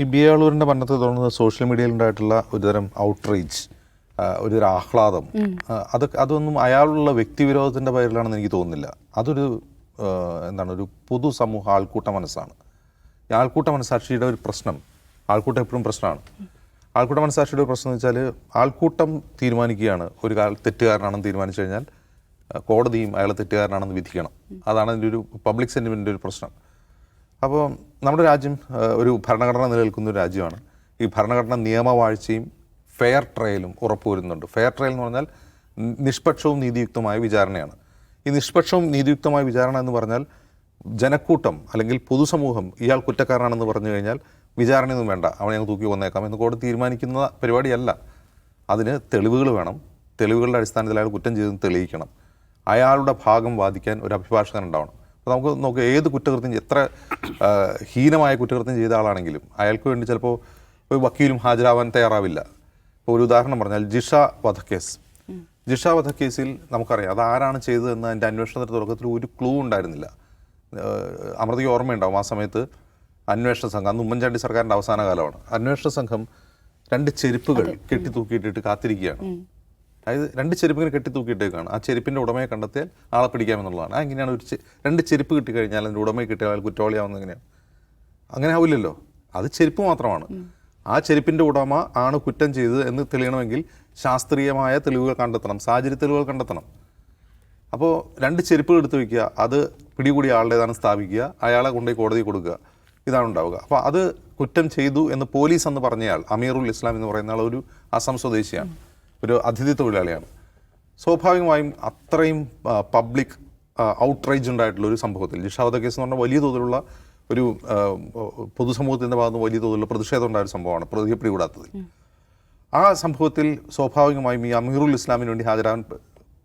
ഈ ബിയാളൂരിന്റെ പഠനത്തെ തുടർന്ന് സോഷ്യൽ മീഡിയയിൽ ഉണ്ടായിട്ടുള്ള ഒരുതരം ഔട്ട്റീച്ച് ഒരുതരം ആഹ്ലാദം അത് അതൊന്നും അയാളുള്ള വ്യക്തിവിരോധത്തിന്റെ പേരിലാണെന്ന് എനിക്ക് തോന്നുന്നില്ല. അതൊരു എന്താണ് ഒരു പൊതുസമൂഹ ആൾക്കൂട്ട മനസ്സാണ്. ഈ ആൾക്കൂട്ട മനസ്സാക്ഷിയുടെ ഒരു പ്രശ്നം ആൾക്കൂട്ടം എപ്പോഴും പ്രശ്നമാണ്. ആൾക്കൂട്ട മനസ്സാക്ഷിയുടെ ഒരു പ്രശ്നം എന്ന് വെച്ചാൽ ആൾക്കൂട്ടം തീരുമാനിക്കുകയാണ്. ഒരു കാല തെറ്റുകാരനാണെന്ന് തീരുമാനിച്ചു കഴിഞ്ഞാൽ കോടതിയും അയാളെ തെറ്റുകാരനാണെന്ന് വിധിക്കണം. അതാണ് അതിന്റെ ഒരു പബ്ലിക് സെന്റിമെന്റിന്റെ ഒരു പ്രശ്നം. അപ്പോൾ നമ്മുടെ രാജ്യം ഒരു ഭരണഘടന നിലനിൽക്കുന്ന ഒരു രാജ്യമാണ്. ഈ ഭരണഘടന നിയമവാഴ്ചയും ഫെയർ ട്രയലും ഉറപ്പുവരുന്നുണ്ട് ഫെയർ ട്രയൽ എന്ന് പറഞ്ഞാൽ നിഷ്പക്ഷവും നീതിയുക്തമായ വിചാരണയാണ്. ഈ നിഷ്പക്ഷവും നീതിയുക്തമായ വിചാരണ എന്ന് പറഞ്ഞാൽ ജനക്കൂട്ടം അല്ലെങ്കിൽ പൊതുസമൂഹം ഇയാൾ കുറ്റക്കാരനാണെന്ന് പറഞ്ഞു കഴിഞ്ഞാൽ വിചാരണയൊന്നും വേണ്ട. അവനെ ഞങ്ങൾ തൂക്കി വന്നേക്കാം എന്ന് കോടതി തീരുമാനിക്കുന്ന പരിപാടിയല്ല. അതിന് തെളിവുകൾ വേണം. തെളിവുകളുടെ അടിസ്ഥാനത്തിൽ അയാൾ കുറ്റം ചെയ്തെന്ന് തെളിയിക്കണം. അയാളുടെ ഭാഗം വാദിക്കാൻ ഒരു അഭിഭാഷകൻ ഉണ്ടാവണം. നമുക്ക് നോക്കുക ഏത് കുറ്റകൃത്യം എത്ര ഹീനമായ കുറ്റകൃത്യം ചെയ്ത ആളാണെങ്കിലും അയാൾക്ക് വേണ്ടി ചിലപ്പോൾ ഒരു വക്കീലും ഹാജരാവാൻ തയ്യാറാവില്ല. ഇപ്പോൾ ഒരു ഉദാഹരണം പറഞ്ഞാൽ ജിഷ വധക്കേസ്. ജിഷ വധക്കേസിൽ നമുക്കറിയാം അത് ആരാണ് ചെയ്തതെന്ന് അതിന്റെ അന്വേഷണത്തിന്റെ തുടക്കത്തിൽ ഒരു ക്ലൂ ഉണ്ടായിരുന്നില്ല. അമൃതയ്ക്ക് ഓർമ്മയുണ്ടാവും ആ സമയത്ത് അന്വേഷണ സംഘം അന്ന് ഉമ്മൻചാണ്ടി സർക്കാരിന്റെ അവസാന കാലമാണ്. അന്വേഷണ സംഘം രണ്ട് ചെരുപ്പുകൾ കെട്ടി തൂക്കിയിട്ടിട്ട് കാത്തിരിക്കുകയാണ്. അതായത് രണ്ട് ചെരുപ്പുകൾ കെട്ടി തൂക്കിയിട്ടേക്കാണ്. ആ ചെരുപ്പിന്റെ ഉടമയെ കണ്ടെത്തിയാൽ ആളെ പിടിക്കാമെന്നുള്ളതാണ് അങ്ങനെയാണ് എങ്ങനെയാണ് ഒരു രണ്ട് ചെരുപ്പ് കിട്ടിക്കഴിഞ്ഞാൽ അതിന്റെ ഉടമയെ കിട്ടിയാൽ അയാൾ കുറ്റവാളിയാവുന്നത് എങ്ങനെയാണ്? അങ്ങനെ ആവില്ലല്ലോ. അത് ചെരുപ്പ് മാത്രമാണ്. ആ ചെരുപ്പിന്റെ ഉടമ ആണ് കുറ്റം ചെയ്തത് എന്ന് തെളിയണമെങ്കിൽ ശാസ്ത്രീയമായ തെളിവുകൾ കണ്ടെത്തണം സാഹചര്യ തെളിവുകൾ കണ്ടെത്തണം. അപ്പോൾ രണ്ട് ചെരുപ്പുകൾ എടുത്ത് വയ്ക്കുക അത് പിടികൂടിയ ആളുടേതാണ് സ്ഥാപിക്കുക അയാളെ കൊണ്ടുപോയി കോടതി കൊടുക്കുക ഇതാണ് ഉണ്ടാവുക. അപ്പോൾ അത് കുറ്റം ചെയ്തു എന്ന് പോലീസ് എന്ന് പറഞ്ഞയാൾ അമീറുൽ ഇസ്ലാം എന്ന് പറയുന്ന ആൾ ഒരു അസം സ്വദേശിയാണ്. ഒരു അതിഥി തൊഴിലാളിയാണ്. സ്വാഭാവികമായും അത്രയും പബ്ലിക് ഔട്ട്റേജ് ഉണ്ടായിട്ടുള്ള ഒരു സംഭവത്തിൽ ജിഷാവത കേസ് എന്ന് പറഞ്ഞാൽ വലിയ തോതിലുള്ള ഒരു പൊതുസമൂഹത്തിന്റെ ഭാഗത്ത് വലിയ തോതിലുള്ള പ്രതിഷേധം ഉണ്ടായ ഒരു സംഭവമാണ് പ്രതിയെ പിടികൂടാത്തത് ആ സംഭവത്തിൽ സ്വാഭാവികമായും ഈ അമീറുൽ ഇസ്ലാമിന് വേണ്ടി ഹാജരാകാൻ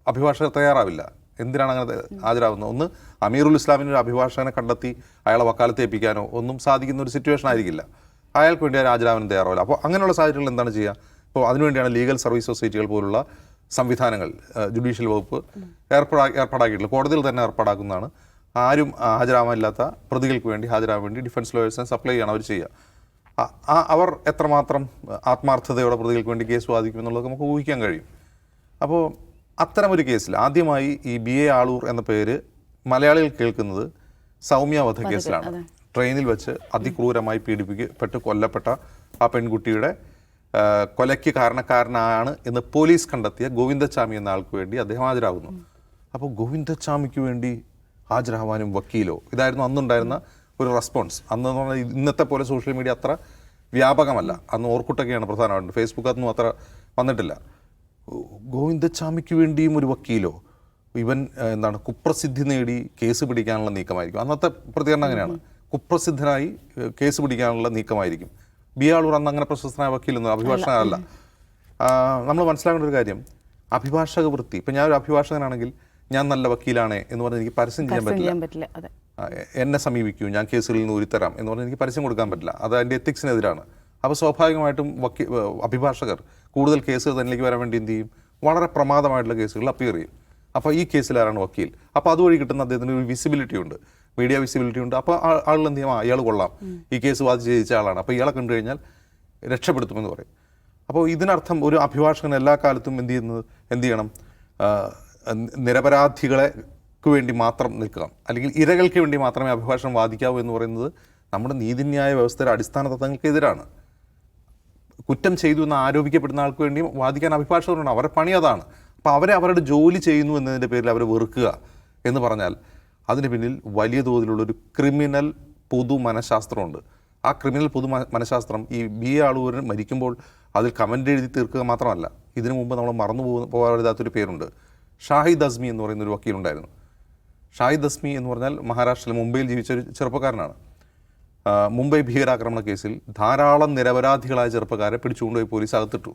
അഭിഭാഷകർ തയ്യാറാവില്ല. എന്തിനാണ് അങ്ങനെ ഹാജരാകുന്നത്? ഒന്ന് അമീറുൽ ഇസ്ലാമിന് ഒരു അഭിഭാഷകനെ കണ്ടെത്തി അയാളെ വക്കാലത്ത് ഏൽപ്പിക്കാനോ ഒന്നും സാധിക്കുന്ന ഒരു സിറ്റുവേഷൻ ആയിരിക്കില്ല. അയാൾക്ക് വേണ്ടി ആരും ഹാജരാകാനും തയ്യാറാവില്ല. അപ്പോൾ അങ്ങനെയുള്ള സാഹചര്യങ്ങളിൽ എന്താണ് ചെയ്യുക? ഇപ്പോൾ അതിനുവേണ്ടിയാണ് ലീഗൽ സർവീസ് സൊസൈറ്റികൾ പോലുള്ള സംവിധാനങ്ങൾ ജുഡീഷ്യൽ വകുപ്പ് ഏർപ്പെടാ ഏർപ്പാടാക്കിയിട്ടുള്ളത്. കോടതിയിൽ തന്നെ ഏർപ്പാടാക്കുന്നതാണ്. ആരും ഹാജരാവാനില്ലാത്ത പ്രതികൾക്ക് വേണ്ടി ഹാജരാകാൻ വേണ്ടി ഡിഫൻസ് ലോയേഴ്സിനെ സപ്ലൈ ചെയ്യണം അവർ ചെയ്യുക. അവർ എത്രമാത്രം ആത്മാർത്ഥതയോടെ പ്രതികൾക്ക് വേണ്ടി കേസ് വാദിക്കുമെന്നുള്ളത് നമുക്ക് ഊഹിക്കാൻ കഴിയും. അപ്പോൾ അത്തരമൊരു കേസിൽ ആദ്യമായി ഈ ബി എ ആളൂർ എന്ന പേര് മലയാളികൾ കേൾക്കുന്നത് സൗമ്യ വധ കേസിലാണ് ട്രെയിനിൽ വെച്ച് അതിക്രൂരമായി പീഡിപ്പിക്കപ്പെട്ട് കൊല്ലപ്പെട്ട ആ പെൺകുട്ടിയുടെ കൊലയ്ക്ക് കാരണക്കാരനാണ് എന്ന് പോലീസ് കണ്ടെത്തിയ ഗോവിന്ദച്ചാമി എന്ന ആൾക്ക് വേണ്ടി അദ്ദേഹം ഹാജരാകുന്നു. അപ്പോൾ ഗോവിന്ദച്ചാമിക്ക് വേണ്ടി ഹാജരാവാനും വക്കീലോ? ഇതായിരുന്നു അന്നുണ്ടായിരുന്ന ഒരു റെസ്പോൺസ്. അന്ന് എന്ന് പറഞ്ഞാൽ ഇന്നത്തെ പോലെ സോഷ്യൽ മീഡിയ അത്ര വ്യാപകമല്ല. അന്ന് ഓർക്കുട്ടൊക്കെയാണ് പ്രധാനമായിട്ടും. ഫേസ്ബുക്ക് അതൊന്നും അത്ര വന്നിട്ടില്ല. ഗോവിന്ദച്ചാമിക്ക് വേണ്ടിയും ഒരു വക്കീലോ? ഇവൻ എന്താണ് കുപ്രസിദ്ധി നേടി കേസ് പിടിക്കാനുള്ള നീക്കമായിരിക്കും. അന്നത്തെ പ്രതികരണം അങ്ങനെയാണ്. കുപ്രസിദ്ധനായി കേസ് പിടിക്കാനുള്ള നീക്കമായിരിക്കും. ബി ആളൂർ അന്ന് അങ്ങനെ പ്രശസ്തനായ വക്കീലൊന്നും അഭിഭാഷകനല്ല. നമ്മൾ മനസ്സിലാക്കേണ്ട ഒരു കാര്യം അഭിഭാഷക വൃത്തി. ഇപ്പം ഞാനൊരു അഭിഭാഷകനാണെങ്കിൽ ഞാൻ നല്ല വക്കീലാണ് എന്ന് പറഞ്ഞ് എനിക്ക് പരസ്യം ചെയ്യാൻ പറ്റില്ല. എന്നെ സമീപിക്കൂ ഞാൻ കേസുകളിൽ നിന്ന് ഉരുത്തരാം എന്ന് പറഞ്ഞാൽ എനിക്ക് പരസ്യം കൊടുക്കാൻ പറ്റില്ല. അത് അതിന്റെ എത്തിക്സിനെതിരാണ്. അപ്പോൾ സ്വാഭാവികമായിട്ടും വക്കീ അഭിഭാഷകർ കൂടുതൽ കേസുകൾ തന്നിലേക്ക് വരാൻ വേണ്ടി എന്ത് ചെയ്യും? വളരെ പ്രമാദമായിട്ടുള്ള കേസുകൾ അപ്പിയർ ചെയ്യും. അപ്പോൾ ഈ കേസിലാരാണ് വക്കീൽ? അപ്പോൾ അതുവഴി കിട്ടുന്ന അദ്ദേഹത്തിന് ഒരു വിസിബിലിറ്റി ഉണ്ട്. മീഡിയ വിസിബിലിറ്റി ഉണ്ട്. അപ്പോൾ ആളുകൾ എന്ത് ചെയ്യും? ഇയാൾ കൊള്ളാം. ഈ കേസ് വാദിച്ച് ജയിച്ച ആളാണ്. അപ്പോൾ ഇയാളെ കണ്ടു കഴിഞ്ഞാൽ രക്ഷപ്പെടുത്തുമെന്ന് പറയും. അപ്പോൾ ഇതിനർത്ഥം ഒരു അഭിഭാഷകൻ എല്ലാ കാലത്തും എന്ത് ചെയ്യുന്നത്? എന്ത് ചെയ്യണം? നിരപരാധികളെ നിരപരാധികളെക്ക് വേണ്ടി മാത്രം നിൽക്കുക. അല്ലെങ്കിൽ ഇരകൾക്ക് വേണ്ടി മാത്രമേ അഭിഭാഷണം വാദിക്കാവൂ എന്ന് പറയുന്നത് നമ്മുടെ നീതിന്യായ വ്യവസ്ഥയുടെ അടിസ്ഥാന തത്വങ്ങൾക്കെതിരാണ് കുറ്റം ചെയ്തു എന്ന് ആരോപിക്കപ്പെടുന്ന ആൾക്ക് വേണ്ടി വാദിക്കാൻ അഭിഭാഷകരുണ്ട്. അവരുടെ പണി അതാണ്. അപ്പോൾ അവരെ അവരുടെ ജോലി ചെയ്യുന്നു എന്നതിന്റെ പേരിൽ അവരെ വെറുക്കുക എന്ന് പറഞ്ഞാൽ അതിന് പിന്നിൽ വലിയ തോതിലുള്ള ഒരു ക്രിമിനൽ പൊതു മനഃശാസ്ത്രമുണ്ട് ആ ക്രിമിനൽ പൊതു മനഃശാസ്ത്രം ഈ ബി എ ആളുകൂരൻ മരിക്കുമ്പോൾ അതിൽ കമന്റ് എഴുതി തീർക്കുക മാത്രമല്ല ഇതിനു മുമ്പ് നമ്മൾ മറന്നു പോകുന്ന പോകാറില്ലാത്തൊരു പേരുണ്ട്. ഷാഹിദ് അസ്മി എന്ന് പറയുന്ന ഒരു വക്കീലുണ്ടായിരുന്നു. ഷാഹിദ് അസ്മി എന്ന് പറഞ്ഞാൽ മഹാരാഷ്ട്രയിൽ മുംബൈയിൽ ജീവിച്ച ഒരു ചെറുപ്പക്കാരനാണ്. മുംബൈ ഭീകരാക്രമണ കേസിൽ ധാരാളം നിരപരാധികളായ ചെറുപ്പക്കാരെ പിടിച്ചുകൊണ്ടുപോയി പോലീസ് അകത്തിട്ടു.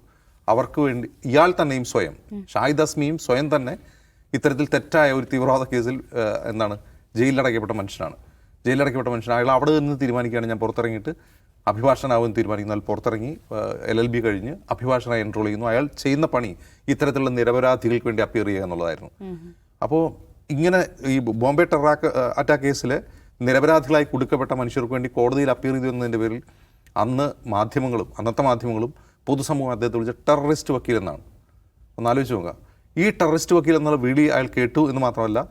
അവർക്ക് വേണ്ടി ഇയാൾ തന്നെയും സ്വയം ഷാഹിദ് അസ്മിയും സ്വയം തന്നെ ഇത്തരത്തിൽ തെറ്റായ ഒരു തീവ്രവാദ കേസിൽ എന്താണ് ജയിലിലടക്കപ്പെട്ട മനുഷ്യനാണ്. ജയിലിലടക്കപ്പെട്ട മനുഷ്യൻ അയാൾ അവിടെ നിന്ന് തീരുമാനിക്കുകയാണ് ഞാൻ പുറത്തിറങ്ങിയിട്ട്. അഭിഭാഷകനാവുമെന്ന് തീരുമാനിക്കുന്നു പുറത്തിറങ്ങി എൽ എൽ ബി കഴിഞ്ഞ് അഭിഭാഷകനായി എൻറോൾ ചെയ്യുന്നു. അയാൾ ചെയ്യുന്ന പണി ഇത്തരത്തിലുള്ള നിരപരാധികൾക്ക് വേണ്ടി അപ്പിയർ ചെയ്യുക എന്നുള്ളതായിരുന്നു. അപ്പോൾ ഇങ്ങനെ ഈ ബോംബെ ടെറാക്ക് അറ്റാക്ക് കേസിൽ നിരപരാധികളായി കുടുക്കപ്പെട്ട മനുഷ്യർക്ക് വേണ്ടി കോടതിയിൽ അപ്പിയർ ചെയ്തു എന്നതിന്റെ പേരിൽ അന്ന് മാധ്യമങ്ങളും അന്നത്തെ മാധ്യമങ്ങളും പൊതുസമൂഹം അദ്ദേഹത്തെ വിളിച്ച ടെററിസ്റ്റ് വക്കീൽ എന്നാണ് ഒന്ന് ആലോചിച്ച് നോക്കുക. ഈ ടെററിസ്റ്റ് വക്കീൽ എന്നുള്ള വിളി അയാൾ കേട്ടു എന്ന് മാത്രമല്ല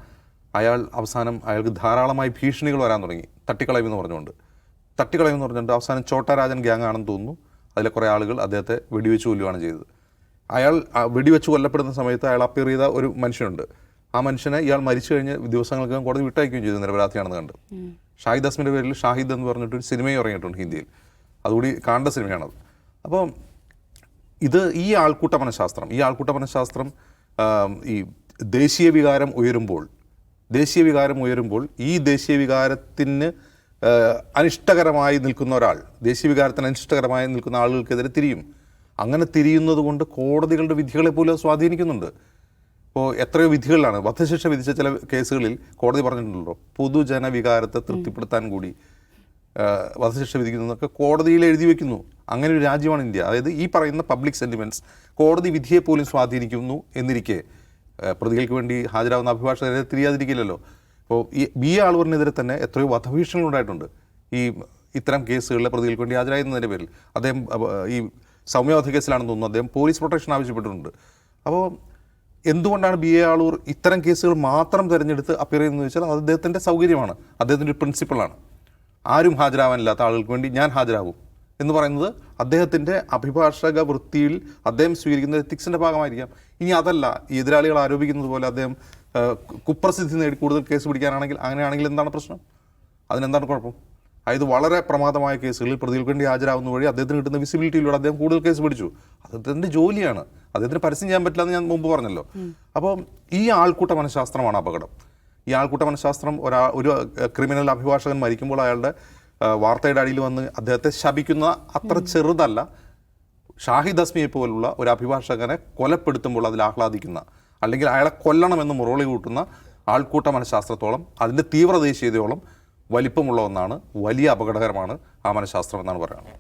അയാൾ അവസാനം അയാൾക്ക് ധാരാളമായി ഭീഷണികൾ വരാൻ തുടങ്ങി. തട്ടിക്കളയുമെന്ന് പറഞ്ഞുകൊണ്ട്. തട്ടിക്കളയുമെന്ന് പറഞ്ഞുകൊണ്ട് അവസാനം ചോട്ടാരാജൻ ഗ്യാങ് ആണെന്ന് തോന്നുന്നു. അതിലെ കുറേ ആളുകൾ അദ്ദേഹത്തെ വെടിവെച്ച് കൊല്ലുകയാണ് ചെയ്തത്. അയാൾ വെടിവെച്ച് കൊല്ലപ്പെടുന്ന സമയത്ത് അയാൾ അപ്പീർ ചെയ്ത ഒരു മനുഷ്യനുണ്ട്. ആ മനുഷ്യനെ ഇയാൾ മരിച്ചു കഴിഞ്ഞ് ദിവസങ്ങൾക്കും കോടതി വിട്ടയക്കുകയും ചെയ്തു നിരപരാധിയാണെന്ന് കണ്ട്. ഷാഹിദ് അസ്മിന്റെ പേരിൽ ഷാഹിദ് എന്ന് പറഞ്ഞിട്ട് ഒരു സിനിമയും ഇറങ്ങിയിട്ടുണ്ട് ഹിന്ദിയിൽ. അതുകൂടി കാണേണ്ട സിനിമയാണത്. അപ്പോൾ ഇത് ഈ ആൾക്കൂട്ട മനഃശാസ്ത്രം ഈ ആൾക്കൂട്ട മനഃശാസ്ത്രം ആം, ഈ ദേശീയ വികാരം ഉയരുമ്പോൾ ദേശീയ വികാരം ഉയരുമ്പോൾ ഈ ദേശീയ വികാരത്തിന് അനിഷ്ടകരമായി നിൽക്കുന്ന ഒരാൾ ദേശീയ വികാരത്തിന് അനിഷ്ടകരമായി നിൽക്കുന്ന ആളുകൾക്കെതിരെ തിരിയും. അങ്ങനെ തിരിയുന്നത് കൊണ്ട് കോടതികളുടെ വിധികളെ പോലും സ്വാധീനിക്കുന്നുണ്ട്. ഇപ്പോൾ എത്രയോ വിധികളിലാണ് വധശിക്ഷ വിധിച്ച ചില കേസുകളിൽ കോടതി പറഞ്ഞിട്ടുണ്ടല്ലോ പൊതുജന വികാരത്തെ തൃപ്തിപ്പെടുത്താൻ കൂടി. വധശിക്ഷ വിധിക്കുന്നതൊക്കെ കോടതിയിൽ എഴുതി വെക്കുന്നു. അങ്ങനെ ഒരു രാജ്യമാണ് ഇന്ത്യ. അതായത് ഈ പറയുന്ന പബ്ലിക് സെന്റിമെന്റ്സ് കോടതി വിധിയെ പോലും സ്വാധീനിക്കുന്നു എന്നിരിക്കെ. പ്രതികൾക്ക് വേണ്ടി ഹാജരാകുന്ന അഭിഭാഷകരെ തിരിയാതിരിക്കില്ലല്ലോ. ഇപ്പോൾ ഈ ബി ആളുവറിനെതിരെ തന്നെ എത്രയോ വധഭീഷണികൾ ഉണ്ടായിട്ടുണ്ട്. ഈ ഇത്തരം കേസുകളിലെ പ്രതികൾക്ക് വേണ്ടി ഹാജരായിരുന്നതിന്റെ പേരിൽ. അദ്ദേഹം ഈ സൗമ്യവധ കേസിലാണെന്ന് തോന്നുന്നു. അദ്ദേഹം പോലീസ് പ്രൊട്ടക്ഷൻ ആവശ്യപ്പെട്ടിട്ടുണ്ട്. അപ്പോൾ എന്തുകൊണ്ടാണ് ബി എ ആളൂർ ഇത്തരം കേസുകൾ മാത്രം തിരഞ്ഞെടുത്ത് അപ്പിയർ ചെയ്യുന്നത് വെച്ചാൽ അത് അദ്ദേഹത്തിന്റെ സൗകര്യമാണ്. അദ്ദേഹത്തിന്റെ ഒരു പ്രിൻസിപ്പിളാണ്. ആരും ഹാജരാവാനില്ലാത്ത ആളുകൾക്ക് വേണ്ടി ഞാൻ ഹാജരാകും എന്ന് പറയുന്നത് അദ്ദേഹത്തിന്റെ അഭിഭാഷക വൃത്തിയിൽ അദ്ദേഹം സ്വീകരിക്കുന്ന എത്തിക്സിന്റെ ഭാഗമായിരിക്കാം. ഇനി അതല്ല ഈ എതിരാളികൾ ആരോപിക്കുന്നത് പോലെ അദ്ദേഹം കുപ്രസിദ്ധി നേടി കൂടുതൽ കേസ് പിടിക്കാനാണെങ്കിൽ അങ്ങനെയാണെങ്കിൽ എന്താണ് പ്രശ്നം? അതിനെന്താണ് കുഴപ്പം? അതായത് വളരെ പ്രമാദമായ കേസുകളിൽ പ്രതികൾക്ക് വേണ്ടി ഹാജരാകുന്ന വഴി അദ്ദേഹത്തിന് കിട്ടുന്ന വിസിബിലിറ്റിയിലൂടെ അദ്ദേഹം കൂടുതൽ കേസ് പിടിച്ചു. അദ്ദേഹത്തിന്റെ ജോലിയാണ്. അദ്ദേഹത്തിന് പരസ്യം ചെയ്യാൻ പറ്റില്ല എന്ന് ഞാൻ മുമ്പ് പറഞ്ഞല്ലോ. അപ്പം ഈ ആൾക്കൂട്ട മനഃശാസ്ത്രമാണ് അപകടം. ഈ ആൾക്കൂട്ട മനഃശാസ്ത്രം ഒരാ ഒരു ക്രിമിനൽ അഭിഭാഷകൻ മരിക്കുമ്പോൾ അയാളുടെ വാർത്തയുടെ അടിയിൽ വന്ന് അദ്ദേഹത്തെ ശപിക്കുന്ന അത്ര ചെറുതല്ല. ഷാഹിദ് അസ്മിയെ പോലുള്ള ഒരു അഭിഭാഷകനെ കൊലപ്പെടുത്തുമ്പോൾ അതിൽ ആഹ്ലാദിക്കുന്ന അല്ലെങ്കിൽ അയാളെ കൊല്ലണമെന്ന് മുറവിളി കൂട്ടുന്ന ആൾക്കൂട്ട മനഃശാസ്ത്രത്തോളം അതിന്റെ തീവ്രദേശീയതയോളം വലിപ്പമുള്ള ഒന്നാണ് വലിയ അപകടകരമാണ് ആ മനഃശാസ്ത്രം എന്നാണ് പറയുന്നത്.